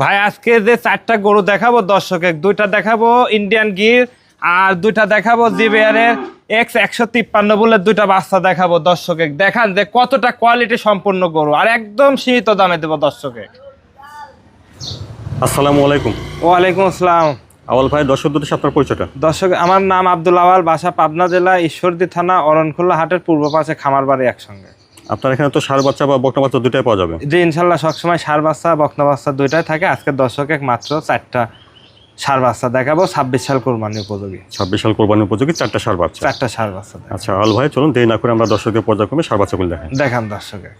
ভাই আজকে যে চারটা গরু দেখাবো দর্শকে দুইটা দেখাবো ইন্ডিয়ান গির আর দুইটা দেখাবো জিবিআরের এক্স একশো তিপ্পান্ন বলে দুইটা বাচ্চা দেখাবো দর্শকে দেখান যে কতটা কোয়ালিটি সম্পূর্ণ গরু আর একদম সীমিত দামে দেবো দর্শকে আসসালামু আলাইকুম। ওয়ালাইকুম আসসালাম। আওয়াল ভাই দর্শক দুটি আপনার পরিচয়টা? দর্শক আমার নাম আব্দুল আওয়াল বাসা পাবনা জেলা ঈশ্বরদী থানা অরণখোলা হাটের পূর্ব পাশে খামার বাড়ি একসঙ্গে। আপনার এখানে তো সার বাচ্চা বা বকনা বাচ্চা দুটাই পাওয়া যাবে? জি ইনশাল্লাহ সবসময় সার বাচ্চা বকনা বাচ্চা দুইটাই থাকে। আজকে দর্শক এক মাত্র চারটা সার বাচ্চা দেখাবো ছাব্বিশ সাল কোরবানি উপযোগী। ছাব্বিশ সাল কোরবানি উপযোগী চারটা সার বাচ্চা। চারটা সার বাচ্চা আচ্ছা আওয়াল ভাই চলুন দেরি না করে আমরা দর্শকদের পর্যায়ক্রমে সার বাচ্চাগুলো দেখাই। দেখান দর্শকে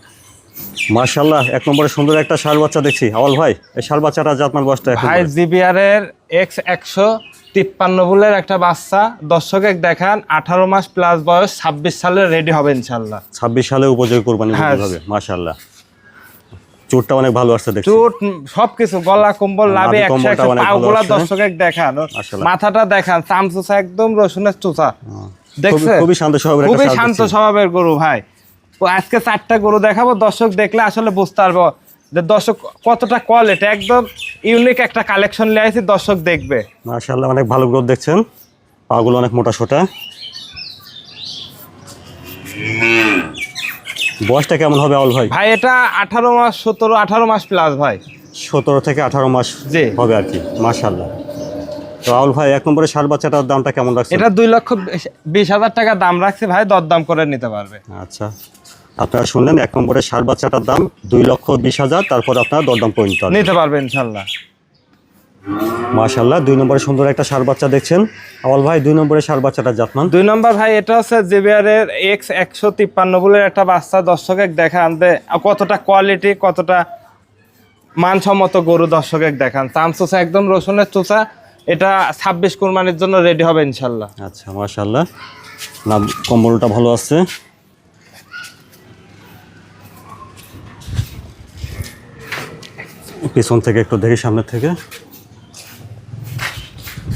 মার্শাল্লাহ এক নম্বরে সুন্দর একটা সার বাচ্চা দেখছি। আওয়াল ভাই এই সার বাচ্চাটা জাতমান বয়সটা ভাই জিবিআর এর এক্স একশো তিপ্পান্ন বুলের একটা বাচ্চা। দর্শকে দেখান আঠারো মাস প্লাস বয়স ছাব্বিশ সালে রেডি হবে ইনশাল্লাহ ছাব্বিশ সালে উপযোগী কোরবানি হ্যাঁ। হবে মার্শাল্লাহ চোরটা অনেক ভালো আসছে দেখছি। চুট সবকিছু গলা কম্বল লাভে নাভি একশো পাগুলা। দর্শকে দেখান। মাথাটা দেখান চামচুচা একদম রসুনের চুচা। দেখছে খুবই- খুবই শান্ত স্বভাবের খুবই শান্ত স্বভাবের গরু ভাই। তো আজকে চারটা গরু দেখাবো দর্শক দেখলে আসলে বুঝতে পারব যে দর্শক কতটা কোয়ালিটি একদম ইউনিক একটা কালেকশন নিয়ে আসি দর্শক দেখবে। মার্শাল্লাহ অনেক ভালো গ্রোথ দেখছেন। পাগুলো অনেক মোটা সোটা। বয়সটা কেমন হবে আওয়াল ভাই? ভাই এটা আঠারো মাস সতেরো আঠারো মাস প্লাস ভাই। সতেরো থেকে আঠারো মাস জি। হবে আর কি মার্শাল্লাহ তো আউল ভাই এক নম্বরে সার বাচ্চাটার দামটা কেমন রাখছে এটা দুই লক্ষ বিশ- বিশ হাজার টাকা দাম রাখছে ভাই দরদাম করে নিতে পারবে। আচ্ছা। আপনারা শুনলেন এক নম্বরে সার বাচ্চাটার দাম দুই লক্ষ বিশ হাজার তারপর আপনার দরদাম পর্যন্ত নিতে পারবেন। ইনশাল্লাহ মার্শাল্লাহ দুই নম্বরে সুন্দর একটা সার বাচ্চা দেখছেন। আওয়াল ভাই দুই নম্বরে সার বাচ্চাটা জাতমান? দুই নম্বর ভাই এটা হচ্ছে জেবিআর এর এক্স একশো তিপ্পান্ন বলে একটা বাচ্চা দর্শকে দেখান যে কতটা কোয়ালিটি কতটা মানসম্মত গরু দর্শকে দেখান। চাম চোষা একদম রসুনের চোষা এটা ছাব্বিশ কুরবানির জন্য রেডি হবে ইনশাল্লাহ আচ্ছা মার্শাল্লাহ নাম কম্বলটা ভালো আছে। পিছন থেকে একটু দেখি সামনে থেকে।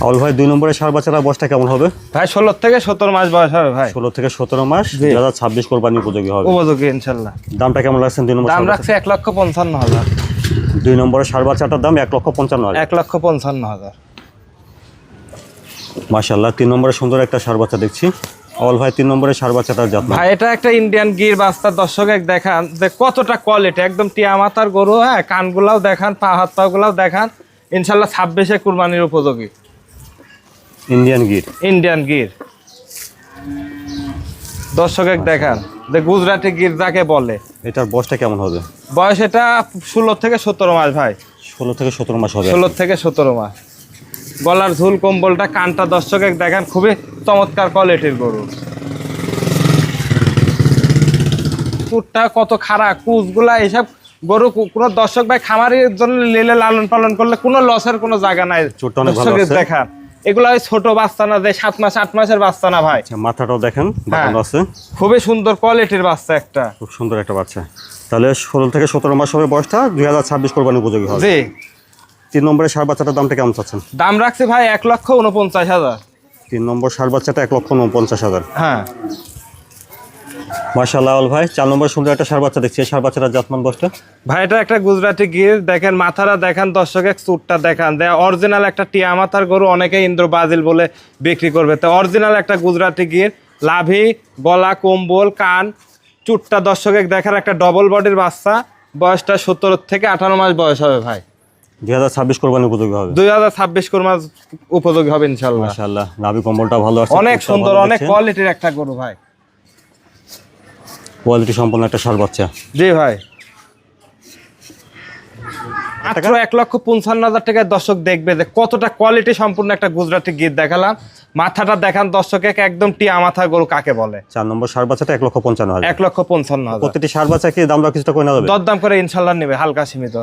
আউল ভাই দুই নম্বরে সার বাচ্চাটা বয়সটা কেমন হবে? ভাই ষোলো থেকে সতেরো মাস বয়স হবে ভাই। ষোলো থেকে সতেরো মাস। দুই হাজার ছাব্বিশ কোরবানি উপযোগী হবে। উপযোগী ইনশাল্লাহ। দামটা কেমন লাগছেন দুই নম্বর দাম রাখছে এক লক্ষ পঞ্চান্ন হাজার। দুই নম্বরের সার বাচ্চাটার দাম এক লক্ষ পঞ্চান্ন হাজার। এক লক্ষ পঞ্চান্ন হাজার। মাশাল্লাহ তিন নম্বরে সুন্দর একটা সার বাচ্চা দেখছি। অল ভাই তিন নম্বরের সার বাচ্চাটার যত্ন। ভাই এটা একটা ইন্ডিয়ান গির বাস্তা দর্শকে দেখান যে কতটা কোয়ালিটি একদম টিয়া মাথার গরু হ্যাঁ কানগুলাও দেখান পা হাত পাগুলাও দেখান ইনশাল্লাহ ছাব্বিশে কুরবানির উপযোগী। ইন্ডিয়ান গির। ইন্ডিয়ান গির। দর্শকে দেখান যে গুজরাটি গির যাকে বলে। এটার বয়সটা কেমন হবে? বয়স এটা ষোলো থেকে সতেরো মাস ভাই। ষোলো থেকে সতেরো মাস হবে। ষোলো থেকে সতেরো মাস। গলার ঝুল কম্বলটা কানটা দর্শকে দেখান খুবই চমৎকার কোয়ালিটির গরু। কুটটা কত খারাপ কুচগুলা এইসব গরু কোনো দর্শক ভাই খামারের জন্য লেলে লালন পালন করলে কোনো লসের কোনো জায়গা নাই। দর্শকের। দেখান এগুলো ওই ছোট বাচ্চা না যে সাত মাস আট মাসের বাচ্চা না ভাই। আচ্ছা মাথাটাও দেখেন হ্যাঁ। আছে। খুবই সুন্দর কোয়ালিটির বাচ্চা একটা। খুব সুন্দর একটা বাচ্চা। তাহলে ষোলো থেকে সতেরো মাস হবে বয়সটা দুই হাজার ছাব্বিশ কোরবানি উপযোগী হবে। জি। তিন নম্বরের সার বাচ্চাটার দামটা কেমন চাচ্ছেন? দাম রাখছি ভাই এক লক্ষ উনপঞ্চাশ হাজার। তিন নম্বর সার বাচ্চাটা এক লক্ষ উনপঞ্চাশ হাজার। হ্যাঁ। মার্শাল্লাহ ভাই চার নম্বর সুন্দর একটা সার বাচ্চা দেখছি। সার বাচ্চাটার জাতমান বয়সটা? ভাই এটা একটা গুজরাটি গির। দেখেন মাথাটা দেখান দর্শকের চুটটা দেখান। দেয় অরিজিনাল একটা টিয়া মাথার গরু অনেকে ইন্দ্র বাজিল বলে বিক্রি করবে। তো অরিজিনাল একটা গুজরাটি গির লাভি গলা কম্বল কান চুটটা দর্শকের দেখার একটা ডবল বডির বাচ্চা। বয়সটা সত্তর থেকে আঠারো মাস বয়স হবে ভাই। দুই হাজার ছাব্বিশ কোরবানি উপযোগী হবে। দুই হাজার ছাব্বিশ মাস উপযোগী হবে ইনশাল্লাহ মার্শাল্লাহ নাভি কম্বলটা ভালো আছে অনেক সুন্দর অনেক কোয়ালিটির একটা গরু ভাই। কোয়ালিটি সম্পন্ন একটা সার বাচ্চা। জি ভাই। মাত্র এক লক্ষ পঞ্চান্ন হাজার টাকায় দর্শক দেখবে যে কতটা কোয়ালিটি সম্পূর্ণ একটা গুজরাটি গীত দেখালাম। মাথাটা দেখান দর্শকে একদম টিয়া মাথা গরু কাকে বলে? চার নম্বর সার বাচ্চাটা এক লক্ষ পঞ্চান্ন হাজার। এক লক্ষ পঞ্চান্ন হাজার। প্রতিটি সার বাচ্চা কি দাম দর কিছুটা করে দরদাম করে ইনশাল্লাহ নেবে হালকা সীমিত।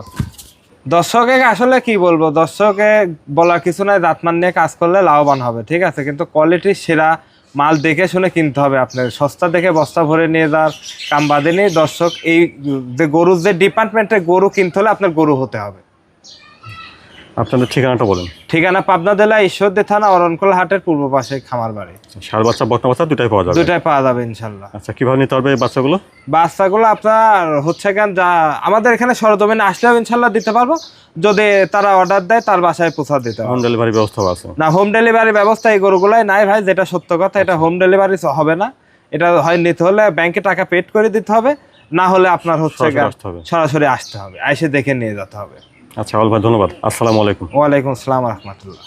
দর্শকে আসলে কি বলব? দর্শকে বলার কিছু নয় জাতমান নিয়ে কাজ করলে লাভবান হবে, ঠিক আছে? কিন্তু কোয়ালিটি সেরা মাল দেখে শুনে কিনতে হবে আপনার। সস্তা দেখে বস্তা ভরে নিয়ে যাওয়ার কাম বাদে নিয়ে দর্শক এই যে গরুর যে ডিপার্টমেন্টে গরু কিনতে হলে আপনার গরু হতে হবে। আপনাদের ঠিকানাটা বলেন। ঠিকানা পাবনা জেলা ঈশ্বরদী থানা অরণকোলা হাটের পূর্ব পাশে খামার বাড়ি। সার বাচ্চা বকনা বাচ্চা দুটাই পাওয়া যাবে। দুটাই পাওয়া যাবে ইনশাল্লাহ আচ্ছা কীভাবে নিতে পারবে এই বাচ্চাগুলো? বাচ্চাগুলো আপনার হচ্ছে কেন যা আমাদের এখানে সরজমিনে আসলেও ইনশাল্লাহ দিতে পারব। যদি তারা অর্ডার দেয় তার বাসায় পৌঁছা দিতে হোম ডেলিভারি ব্যবস্থা আছে। না হোম ডেলিভারি ব্যবস্থা এই গরুগুলাই নাই ভাই যেটা সত্য কথা এটা হোম ডেলিভারি হবে না। এটা হয় নিতে হলে ব্যাংকে টাকা পেড করে দিতে হবে। না হলে আপনার হচ্ছে সরাসরি আসতে হবে। সরাসরি আসতে হবে। এসে দেখে নিয়ে যেতে হবে। আচ্ছা অল ভাই ধন্যবাদ। আসসালামু আলাইকুম। ওয়ালাইকুম আসসালাম রহমতুল্লাহ।